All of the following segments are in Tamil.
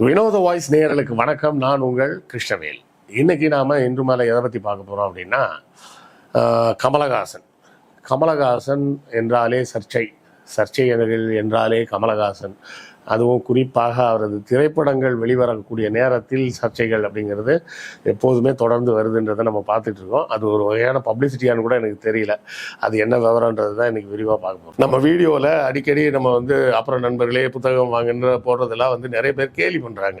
வினோத வாய்ஸ் நேயர்களுக்கு வணக்கம். நான் உங்கள் கிருஷ்ணவேல். இன்னைக்கு நாம இன்று மேலே எதை பற்றி பார்க்க போகிறோம் அப்படின்னா கமலஹாசன். கமலஹாசன் என்றாலே சர்ச்சை. சர்ச்சை என்றாலே கமலஹாசன். அதுவும் குறிப்பாக அவரது திரைப்படங்கள் வெளிவரக்கூடிய நேரத்தில் சர்ச்சைகள் அப்படிங்கிறது எப்போதுமே தொடர்ந்து வருதுன்றதை நம்ம பார்த்துட்டு இருக்கோம். அது ஒரு வகையான பப்ளிசிட்டியான்னு கூட எனக்கு தெரியல. அது என்ன விவரன்றது தான் இன்றைக்கி விரிவாக பார்க்க போகிறோம் நம்ம வீடியோவில் அடிக்கடி நம்ம வந்து அப்புறம் நண்பர்களே புத்தகம் வாங்குன்ற போடுறதெல்லாம் வந்து நிறைய பேர் கேலி பண்ணுறாங்க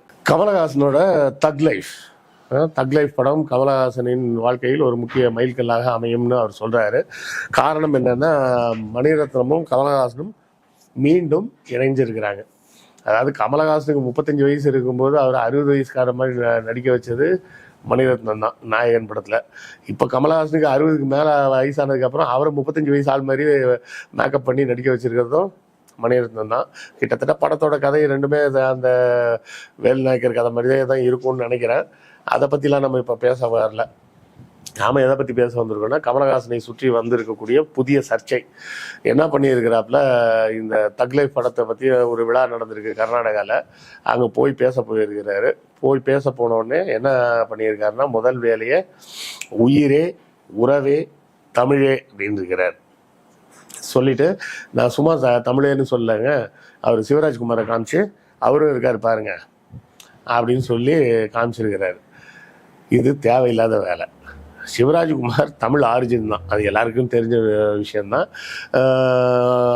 கமலஹாசனோட தக் லைஃப் தக் லைஃப் படம் கமலஹாசனின் வாழ்க்கையில் ஒரு முக்கிய மைல்கல்லாக அமையும்னு அவர் சொல்கிறாரு காரணம் என்னன்னா மணிரத்னமும் கமலஹாசனும் மீண்டும் இணைஞ்சிருக்கிறாங்க. அதாவது கமலஹாசனுக்கு முப்பத்தஞ்சு வயசு இருக்கும்போது அவர் அறுபது வயசுக்கார மாதிரி நடிக்க வச்சது மணிரத்னம் தான் நாயகன் படத்தில். இப்போ கமலஹாசனுக்கு அறுபதுக்கு மேலே வயசானதுக்கப்புறம் அவரை முப்பத்தஞ்சு வயசு ஆள் மாதிரி மேக்கப் பண்ணி நடிக்க வச்சிருக்கிறதும் மணிரத்னம் தான். கிட்டத்தட்ட படத்தோட கதை ரெண்டுமே அந்த வேல்நாயக்கர் கதை மாதிரியே தான் இருக்கும்னு நினைக்கிறேன். அதை பற்றிலாம் நம்ம இப்போ பேச வரல. நாம எதை பற்றி பேச வந்திருக்கோம்னா கமலஹாசனை சுற்றி வந்திருக்கக்கூடிய புதிய சர்ச்சை. என்ன பண்ணியிருக்கிறாப்புல இந்த தக்லை படத்தை பற்றி ஒரு விழா நடந்திருக்கு கர்நாடகாவில் அங்கே போய் பேச போயிருக்கிறாரு. போய் பேச போனோடனே என்ன பண்ணியிருக்காருன்னா முதல் வேலையை உயிரே உறவே தமிழே அப்படின்னு இருக்கிறார் சொல்லிட்டு நான் சும்மா த- தமிழேன்னு சொல்லலைங்க. அவர் சிவராஜ்குமாரை காமிச்சு அவரும் இருக்கார் பாருங்க அப்படின்னு சொல்லி காமிச்சிருக்கிறாரு. இது தேவையில்லாத வேலை. சிவராஜ்குமார் தமிழ் ஆரிஜின் தான். அது எல்லாருக்கும் தெரிஞ்ச விஷயந்தான் விஷயம்தான்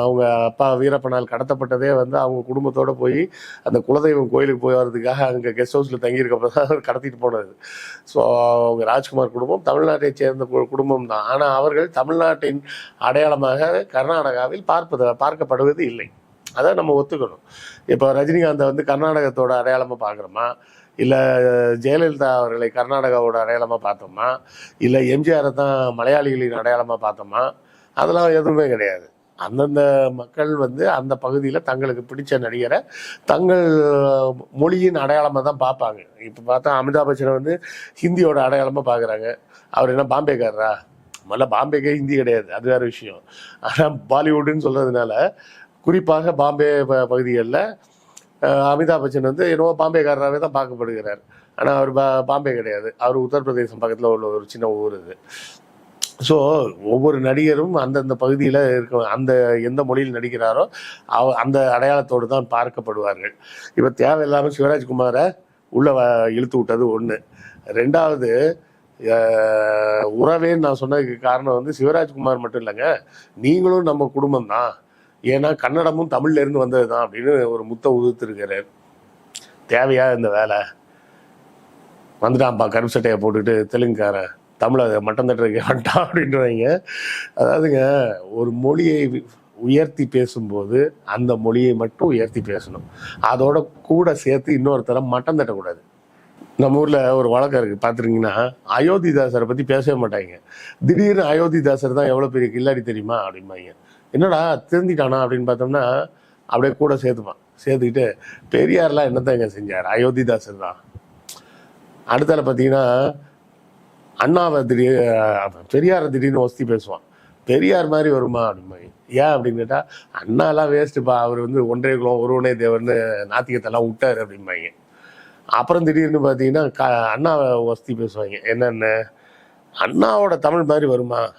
அவங்க அப்பா வீரப்பனால் கடத்தப்பட்டதே வந்து அவங்க குடும்பத்தோடு போய் அந்த குலதெய்வம் கோயிலுக்கு போய் வர்றதுக்காக அங்கே கெஸ்ட் ஹவுஸில் தங்கியிருக்கப்போ தான் கடத்திட்டு போனது. ஸோ அவங்க ராஜ்குமார் குடும்பம் தமிழ்நாட்டை சேர்ந்த குடும்பம் தான். ஆனால் அவர்கள் தமிழ்நாட்டின் அடையாளமாக கர்நாடகாவில் பார்ப்பது பார்க்கப்படுவது இல்லை. அதை நம்ம ஒத்துக்கணும். இப்போ ரஜினிகாந்தை வந்து கர்நாடகத்தோட அடையாளமாக பார்க்குறோமா? இல்லை ஜெயலலிதா அவர்களை கர்நாடகாவோட அடையாளமாக பார்த்தோமா? இல்லை எம்ஜிஆரை தான் மலையாளிகளின் அடையாளமாக பார்த்தோமா? அதெல்லாம் எதுவுமே கிடையாது. அந்தந்த மக்கள் வந்து அந்த பகுதியில் தங்களுக்கு பிடிச்ச நடிகரை தங்கள் மொழியின் அடையாளமாக தான் பார்ப்பாங்க. இப்போ பார்த்தா அமிதாப் பச்சனை வந்து ஹிந்தியோட அடையாளமாக பார்க்குறாங்க. அவர் என்ன பாம்பேக்காரரா? முதல்ல பாம்பேக்கே ஹிந்தி கிடையாது. அது வேற விஷயம். ஆனால் பாலிவுட்டுன்னு சொல்கிறதுனால குறிப்பாக பாம்பே ப- பகுதிகளில் அமிதாப் பச்சன் வந்து என்னவோ பாம்பேக்காரராகவே தான் பார்க்கப்படுகிறார். ஆனால் அவர் பா பாம்பே கிடையாது. அவர் உத்தரப்பிரதேசம் பக்கத்தில் உள்ள ஒரு சின்ன ஊர் இது ஸோ ஒவ்வொரு நடிகரும் அந்தந்த பகுதியில் இருக்க அந்த எந்த மொழியில் நடிக்கிறாரோ அவ அந்த அடையாளத்தோடு தான் பார்க்கப்படுவார்கள். இப்போ தேவையில்லாமல் சிவராஜ்குமாரை உள்ளே வ- இழுத்து விட்டது ஒன்று ரெண்டாவது உறவேன்னு நான் சொன்னதுக்கு காரணம் வந்து சிவராஜ்குமார் மட்டும் இல்லைங்க. நீங்களும் நம்ம குடும்பம் தான் ஏன்னா கன்னடமும் தமிழ்ல இருந்து வந்தது தான் அப்படின்னு ஒரு முத்த உதுத்திருக்கிறார் தேவையா இந்த வேலை? வந்துட்டான்ப்பா கருப்பு சட்டையை போட்டுட்டு தெலுங்குக்காரன் தமிழை மட்டம் தட்டுறதுக்கு வேண்டாம் அப்படின்றவங்க அதாவதுங்க ஒரு மொழியை உயர்த்தி பேசும்போது அந்த மொழியை மட்டும் உயர்த்தி பேசணும். அதோட கூட சேர்த்து இன்னொருத்தர மட்டம் தட்டக்கூடாது. நம்ம ஊரில் ஒரு வழக்கம் இருக்கு. அயோத்தி அயோத்திதாசரை பற்றி பேசவே மாட்டாங்க. திடீர்னு அயோத்திதாசர் தான் எவ்வளோ பெரிய கில்லாடி தெரியுமா? அப்படிம்பாங்க. என்னடா திருந்திட்டானா அப்படின்னு பார்த்தோம்னா அப்படியே கூட சேர்த்துப்பான். சேர்த்துக்கிட்டு பெரியார்லாம் என்னத்தாங்க செஞ்சார்? அயோத்திதாசர் தான். அடுத்தால பார்த்தீங்கன்னா அண்ணாவை திடீர் பெரியாரை திடீர்னு ஒஸ்தி பேசுவான். பெரியார் மாதிரி வருமா? அப்படிம்பாங்க. ஏன் அப்படின்னு கேட்டால் அண்ணாலாம் வேஸ்ட்டுப்பா அவர் வந்து ஒன்றே குலம் ஒருவனே தேவர்னு நாத்திகத்தெல்லாம் விட்டார் அப்படிம்பாங்க. அப்புறம் திடீர்னு பார்த்தீங்கன்னா க அண்ணாவை வசதி பேசுவாங்க. என்னென்ன? அண்ணாவோட தமிழ் மாதிரி வருமா?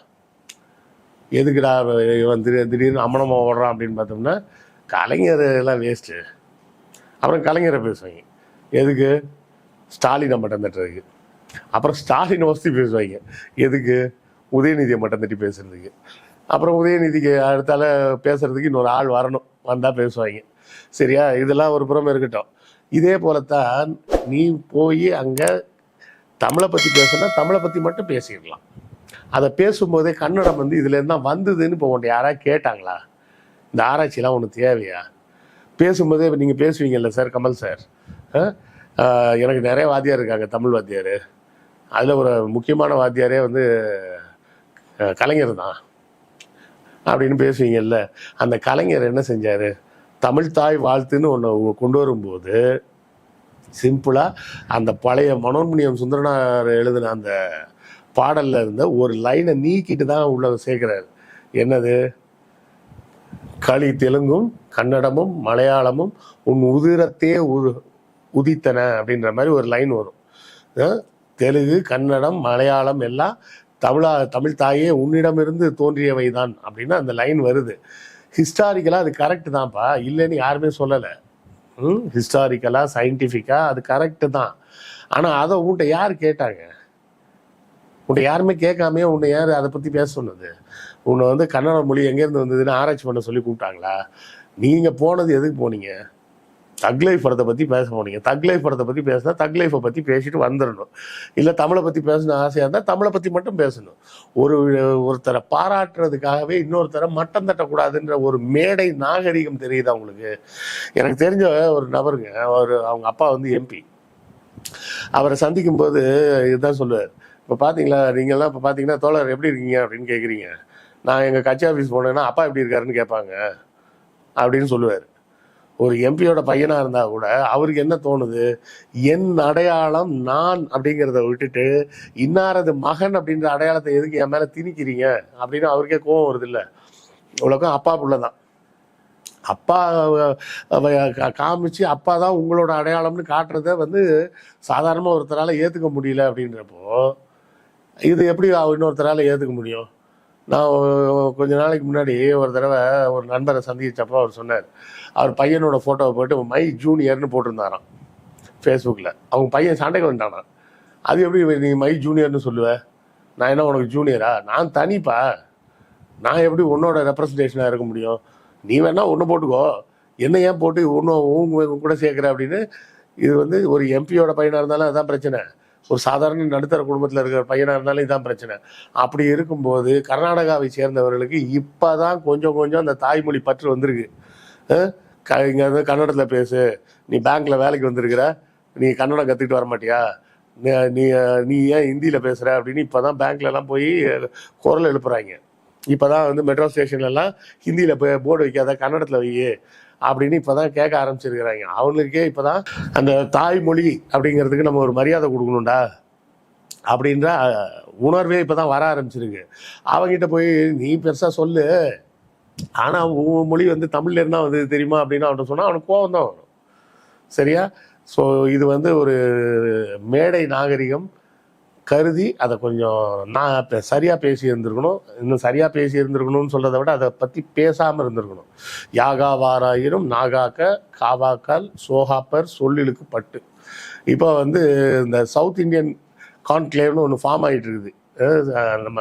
எதுக்குடா இவன் திடீர் திடீர்னு அம்மனமா ஓடுறான் அப்படின்னு பார்த்தோம்னா கலைஞர் எல்லாம் வேஸ்ட்டு அப்புறம் கலைஞரை பேசுவாங்க. எதுக்கு? ஸ்டாலினை மட்டம் தட்டுறதுக்கு அப்புறம் ஸ்டாலின் வசதி பேசுவாங்க. எதுக்கு? உதயநிதியை மட்டம் தட்டி பேசுறதுக்கு. அப்புறம் உதயநிதிக்கு அடுத்தால பேசுறதுக்கு இன்னொரு ஆள் வரணும். வந்தால் பேசுவாங்க. சரியா? இதெல்லாம் ஒரு புறம் இருக்கட்டும். இதே போலத்தான் நீ போய் அங்கே தமிழை பற்றி பேசுனா தமிழை பற்றி மட்டும் பேசிடலாம். அதை பேசும்போதே கன்னடம் வந்து இதுலேருந்து தான் வந்ததுன்னு இப்போ உன்ட்ட யாராவது கேட்டாங்களா? இந்த ஆராய்ச்சிலாம் ஒன்று தேவையா? பேசும்போதே நீங்கள் பேசுவீங்கல்ல சார் கமல் சார். எனக்கு நிறைய வாத்தியார் இருக்காங்க தமிழ் வாத்தியார். அதில் ஒரு முக்கியமான வாத்தியாரே வந்து கலைஞர் தான். அப்படின்னு பேசுவீங்கல்ல. அந்த கலைஞர் என்ன செஞ்சார்? தமிழ் தாய் வாழ்த்துன்னு ஒன்று கொண்டு வரும்போது சிம்பிளாக அந்த பழைய மனோன்மணியம் சுந்தரனார் எழுதின அந்த பாடல்ல இருந்த ஒரு லைனை நீக்கிட்டு தான் உள்ள சேர்க்கிறாரு. என்னது? களி தெலுங்கும் கன்னடமும் மலையாளமும் உன் உதிரத்தே உ உதித்தன அப்படின்ற மாதிரி ஒரு லைன் வரும். தெலுங்கு கன்னடம் மலையாளம் எல்லாம் தமிழா தமிழ் தாயே உன்னிடமிருந்து தோன்றியவை தான் அப்படின்னு அந்த லைன் வருது. ஹிஸ்டாரிக்கலாக அது கரெக்ட் தான்ப்பா. இல்லைன்னு யாருமே சொல்லலை. ம் ஹிஸ்டாரிக்கலாக சயின்டிஃபிக்காக அது கரெக்டு தான். ஆனால் அதை உன்ட்ட யார் கேட்டாங்க? உன்னை யாருமே கேட்காமே உன்னை யார் அதை பற்றி பேச சொன்னது? உன்னை வந்து கன்னட மொழி எங்கேருந்து வந்ததுன்னு ஆராய்ச்சி பண்ண சொல்லி கூப்பிட்டாங்களா? நீங்கள் போனது எதுக்கு போனீங்க? தக் லைஃப் படத்தை பற்றி பேச போனீங்க தக் லைஃப் படத்தை பற்றி பேசினா தக் லைஃப்பை பற்றி பேசிட்டு வந்துடணும் இல்லை தமிழை பற்றி பேசணும் ஆசையாக இருந்தால் தமிழை பற்றி மட்டும் பேசணும். ஒரு ஒருத்தரை பாராட்டுறதுக்காகவே இன்னொருத்தரை மட்டம் தட்டக்கூடாதுன்ற ஒரு மேடை நாகரிகம் தெரியுதா உங்களுக்கு? எனக்கு தெரிஞ்ச ஒரு நபருங்க அவர் அவங்க அப்பா வந்து எம்பி அவரை சந்திக்கும் போது இதுதான் சொல்லுவார். இப்போ பார்த்தீங்களா நீங்கள்லாம் இப்போ பார்த்தீங்கன்னா தோழர் எப்படி இருக்கீங்க? அப்படின்னு கேட்குறீங்க நான் எங்கள் கட்சி ஆஃபீஸ் போனேன்னா அப்பா எப்படி இருக்காருன்னு கேட்பாங்க. அப்படின்னு சொல்லுவார். ஒரு எம்பியோட பையனாக இருந்தால் கூட அவருக்கு என்ன தோணுது? என் அடையாளம் நான் அப்படிங்கிறத விட்டுட்டு இன்னாரது மகன் அப்படின்ற அடையாளத்தை எதுக்கு என் மேலே திணிக்கிறீங்க? அப்படின்னு அவருக்கே கோவம் வருது இல்லை உலகம் அப்பா புள்ள தான் அப்பா கா- காமிச்சு அப்பா தான் உங்களோட அடையாளம்னு காட்டுறத வந்து சாதாரணமாக ஒருத்தரால் ஏற்றுக்க முடியல அப்படின்றப்போ இது எப்படி அவ- இன்னொருத்தரால் ஏற்றுக்க முடியும்? நான் கொஞ்ச நாளைக்கு முன்னாடி ஒரு தடவை ஒரு நண்பரை சந்திச்சப்போ அவர் சொன்னார் அவர் பையனோட ஃபோட்டோவை போட்டு மை ஜூனியர்னு போட்டிருந்தாராம் ஃபேஸ்புக்கில் அவங்க பையன் சண்டைக்கு வந்துட்டானா. அது எப்படி நீ மை ஜூனியர்னு சொல்லுவ? நான் என்ன உனக்கு ஜூனியரா நான் தனிப்பா? நான் எப்படி உன்னோட ரெப்ரசன்டேஷனாக இருக்க முடியும்? நீ வேணால் ஒன்று போட்டுக்கோ. என்ன ஏன் போட்டு ஒன்றும் உங்க கூட சேர்க்குற? அப்படின்னு இது வந்து ஒரு எம்பியோட பையனாக இருந்தாலும் அதுதான் பிரச்சனை. ஒரு சாதாரண நடுத்தர குடும்பத்தில் இருக்கிற பையனாக இருந்தாலும் இதுதான் பிரச்சனை. அப்படி இருக்கும்போது கர்நாடகாவை சேர்ந்தவர்களுக்கு இப்போ தான் கொஞ்சம் கொஞ்சம் அந்த தாய்மொழி பற்று வந்திருக்கு. க இங்கே வந்து கன்னடத்தில் பேசு. நீ பேங்க்கில் வேலைக்கு வந்திருக்கிற. நீ கன்னடம் கற்றுக்கிட்டு வர மாட்டியா? நீ- நீ நீ ஏன் ஹிந்தியில் பேசுகிற அப்படின்னு இப்போ தான் பேங்க்லலாம் போய் குரல் எழுப்புறாங்க. இப்போ தான் வந்து மெட்ரோ ஸ்டேஷன்லலாம் ஹிந்தியில் போய் போர்டு வைக்காத கன்னடத்தில் வை அப்படின்னு இப்போ தான் கேட்க ஆரம்பிச்சிருக்கிறாங்க. அவங்களுக்கே இப்போ தான் அந்த தாய்மொழி அப்படிங்கிறதுக்கு நம்ம ஒரு மரியாதை கொடுக்கணும்டா அப்படின்ற உணர்வே இப்போ தான் வர ஆரம்பிச்சிருக்கு. அவங்ககிட்ட போய் நீ பெருசாக சொல்லு. ஆனால் உன் மொழி வந்து தமிழ்ல இருந்தால் வந்து தெரியுமா அப்படின்னு அவன்கிட்ட சொன்னால் அவனுக்கு கோவம் தான் வரும். சரியா? ஸோ இது வந்து ஒரு மேடை நாகரிகம். கருதி அதை கொஞ்சம் நான் சரியாக பேசி இருந்திருக்கணும் இன்னும் சரியாக பேசி இருந்திருக்கணும்னு சொல்கிறத விட அதை பற்றி பேசாமல் இருந்திருக்கணும். யாகா வாராயிரும் நாகாக்க காவாக்கால் சோகாப்பர் சொல்லிலுக்கு பட்டு. இப்போ வந்து இந்த சவுத் இந்தியன் கான்க்ளேவ்னு ஒன்று ஃபார்ம் ஆகிட்டு இருக்குது. நம்ம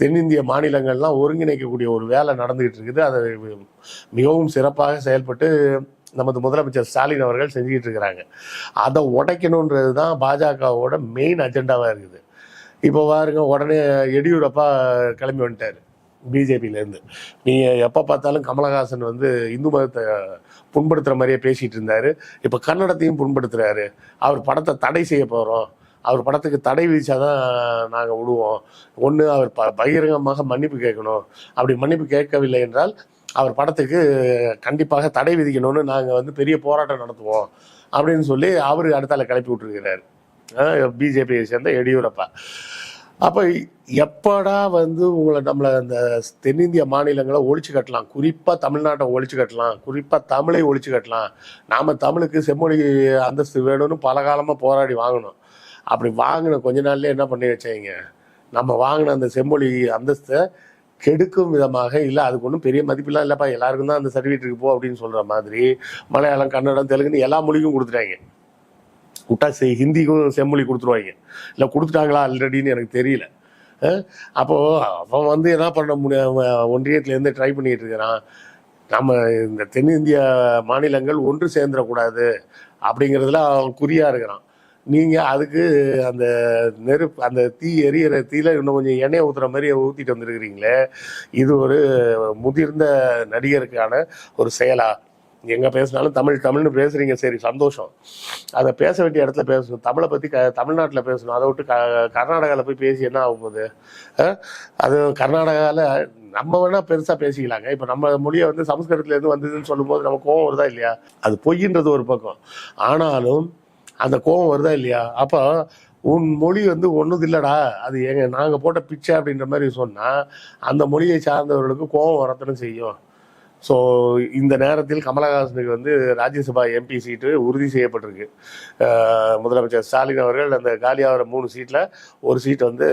தென்னிந்திய மாநிலங்கள்லாம் ஒருங்கிணைக்கக்கூடிய ஒரு வேலை நடந்துகிட்டு இருக்குது. அதை மிகவும் சிறப்பாக செயல்பட்டு நமது முதலமைச்சர் ஸ்டாலின் அவர்கள் செஞ்சுக்கிட்டு இருக்கிறாங்க. அதை உடைக்கணுன்றது தான் பாஜகவோட மெயின் அஜெண்டாவாக இருக்குது. இப்போ பாருங்க உடனே எடியூரப்பா கிளம்பி வந்துட்டார் பிஜேபியிலேருந்து. நீங்கள் எப்போ பார்த்தாலும் கமலஹாசன் வந்து இந்து மதத்தை புண்படுத்துகிற மாதிரியே பேசிகிட்டு இருந்தார். இப்போ கன்னடத்தையும் புண்படுத்துகிறாரு அவர் படத்தை தடை செய்ய போகிறோம் அவர் படத்துக்கு தடை விதிச்சாதான் நாங்கள் விடுவோம். ஒன்று அவர் ப பகிரங்கமாக மன்னிப்பு கேட்கணும். அப்படி மன்னிப்பு கேட்கவில்லை என்றால் அவர் படத்துக்கு கண்டிப்பாக தடை விதிக்கணும்னு நாங்கள் வந்து பெரிய போராட்டம் நடத்துவோம் அப்படின்னு சொல்லி அவர் அடுத்தால கிளப்பி விட்டுருக்கிறார். பிஜேபியை சேர்ந்த எடியூரப்பா. அப்போ எப்படா வந்து உங்களை நம்மளை அந்த தென்னிந்திய மாநிலங்களை ஒழிச்சு கட்டலாம்? குறிப்பாக தமிழ்நாட்டை ஒழிச்சு கட்டலாம். குறிப்பாக தமிழை ஒழிச்சு கட்டலாம். நாம் தமிழுக்கு செம்மொழி அந்தஸ்து வேணும்னு பல காலமாக போராடி வாங்கணும். அப்படி வாங்கின கொஞ்ச நாள்லேயே என்ன பண்ணி வச்சாங்க நம்ம வாங்கின அந்த செம்மொழி அந்தஸ்தை கெடுக்கும் விதமாக இல்லை அதுக்கு ஒன்றும் பெரிய மதிப்பெல்லாம் இல்லைப்பா எல்லாருக்கும் தான் அந்த சர்டிஃபிகேட் போ அப்படின்னு சொல்கிற மாதிரி மலையாளம் கன்னடம் தெலுங்குன்னு எல்லா மொழிக்கும் கொடுத்துட்டாங்க. விட்டா ஹிந்திக்கும் செம்மொழி கொடுத்துருவாங்க. இல்லை கொடுத்துட்டாங்களா ஆல்ரெடின்னு எனக்கு தெரியல. அப்போது அப்போ அவன் வந்து என்ன பண்ண முடியும் ஒன்றியத்துலேருந்து ட்ரை பண்ணிட்டு இருக்கிறான். நம்ம இந்த தென்னிந்திய மாநிலங்கள் ஒன்று சேர்ந்துடக்கூடாது அப்படிங்கிறதுல அவன் குறியா இருக்கிறான். நீங்கள் அதுக்கு அந்த நெருப்பு அந்த தீ எரியிற தீயில இன்னும் கொஞ்சம் எண்ணெய் ஊற்றுற மாதிரி ஊற்றிட்டு வந்திருக்கிறீங்களே. இது ஒரு முதிர்ந்த நடிகருக்கான ஒரு செயலா? எங்கே பேசினாலும் தமிழ் தமிழ்னு பேசுகிறீங்க சரி சந்தோஷம். அதை பேச வேண்டிய இடத்துல பேசணும். தமிழை பற்றி க தமிழ்நாட்டில் பேசணும். அதை விட்டு க கர்நாடகாவில் போய் பேசி என்ன ஆகும் போது அது கர்நாடகாவில் நம்ம வேணால் பெருசாக பேசிக்கலாங்க. இப்போ நம்ம மொழியை வந்து சம்ஸ்கிருதத்துலேருந்து வந்ததுன்னு சொல்லும்போது நம்ம கோவம் வருதா இல்லையா? அது பொய்ன்றது ஒரு பக்கம். ஆனாலும் அந்த கோபம் வருதா இல்லையா? அப்போ உன் மொழி வந்து ஒன்றுது இல்லைடா. அது எங்க நாங்கள் போட்ட பிச்சை அப்படின்ற மாதிரி சொன்னால் அந்த மொழியை சார்ந்தவர்களுக்கு கோபம் வரத்தனும் செய்யும். ஸோ இந்த நேரத்தில் கமலஹாசனுக்கு வந்து ராஜ்யசபா எம்பி சீட்டு உறுதி செய்யப்பட்டிருக்கு. முதலமைச்சர் ஸ்டாலின் அவர்கள் அந்த காலியாகிற மூணு சீட்டில் ஒரு சீட் வந்து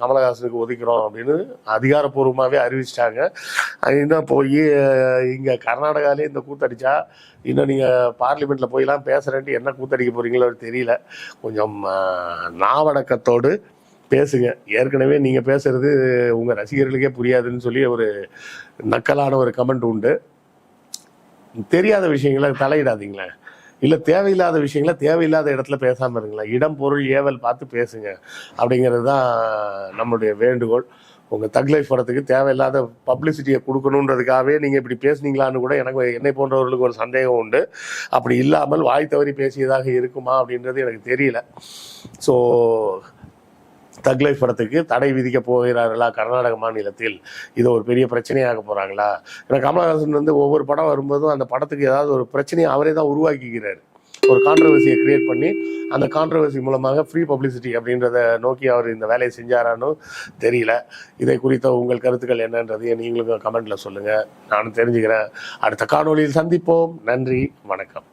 கமலஹாசனுக்கு ஒதுக்கிறோம் அப்படின்னு அதிகாரப்பூர்வமாகவே அறிவிச்சிட்டாங்க. இன்னும் போய் இங்கே கர்நாடகாலே இந்த கூத்தடிச்சா இன்னும் நீங்கள் பார்லிமெண்ட்டில் போயெல்லாம் பேசுகிறேன்ட்டு என்ன கூத்தடிக்க போகிறீங்களோ தெரியல. கொஞ்சம் நாவடக்கத்தோடு பேசுங்க. ஏற்கனவே நீங்கள் பேசுறது உங்கள் ரசிகர்களுக்கே புரியாதுன்னு சொல்லி ஒரு நக்கலான ஒரு கமெண்ட் உண்டு. தெரியாத விஷயங்களை தலையிடாதீங்களேன் இல்லை தேவையில்லாத விஷயங்களை தேவையில்லாத இடத்துல பேசாமல் இருங்களேன் இடம் பொருள் ஏவல் பார்த்து பேசுங்க. அப்படிங்கிறது தான் நம்மளுடைய வேண்டுகோள். உங்கள் தக் லைஃப் படத்துக்கு தேவையில்லாத பப்ளிசிட்டியை கொடுக்கணுன்றதுக்காகவே நீங்கள் இப்படி பேசுனீங்களான்னு கூட எனக்கு என்னை போன்றவர்களுக்கு ஒரு சந்தேகம் உண்டு. அப்படி இல்லாமல் வாய் தவறி பேசியதாக இருக்குமா அப்படின்றது எனக்கு தெரியல. ஸோ தக் லைஃப் படத்துக்கு தடை விதிக்க போகிறார்களா? கர்நாடக மாநிலத்தில் இது ஒரு பெரிய பிரச்சனையாக போகிறாங்களா ஏன்னா கமலஹாசன் வந்து ஒவ்வொரு படம் வரும்போதும் அந்த படத்துக்கு ஏதாவது ஒரு பிரச்சனையை அவரே தான் உருவாக்கிக்கிறார். ஒரு கான்ட்ரவர்சியை கிரியேட் பண்ணி அந்த கான்ட்ரவர்சி மூலமாக ஃப்ரீ பப்ளிசிட்டி அப்படின்றத நோக்கி அவர் இந்த வேலையை செஞ்சாரான்னு தெரியல. இதை குறித்த உங்கள் கருத்துக்கள் என்னன்றதையும் நீங்களும் கமெண்ட்ல சொல்லுங்க. நானும் தெரிஞ்சுக்கிறேன். அடுத்த காணொலியில் சந்திப்போம். நன்றி. வணக்கம்.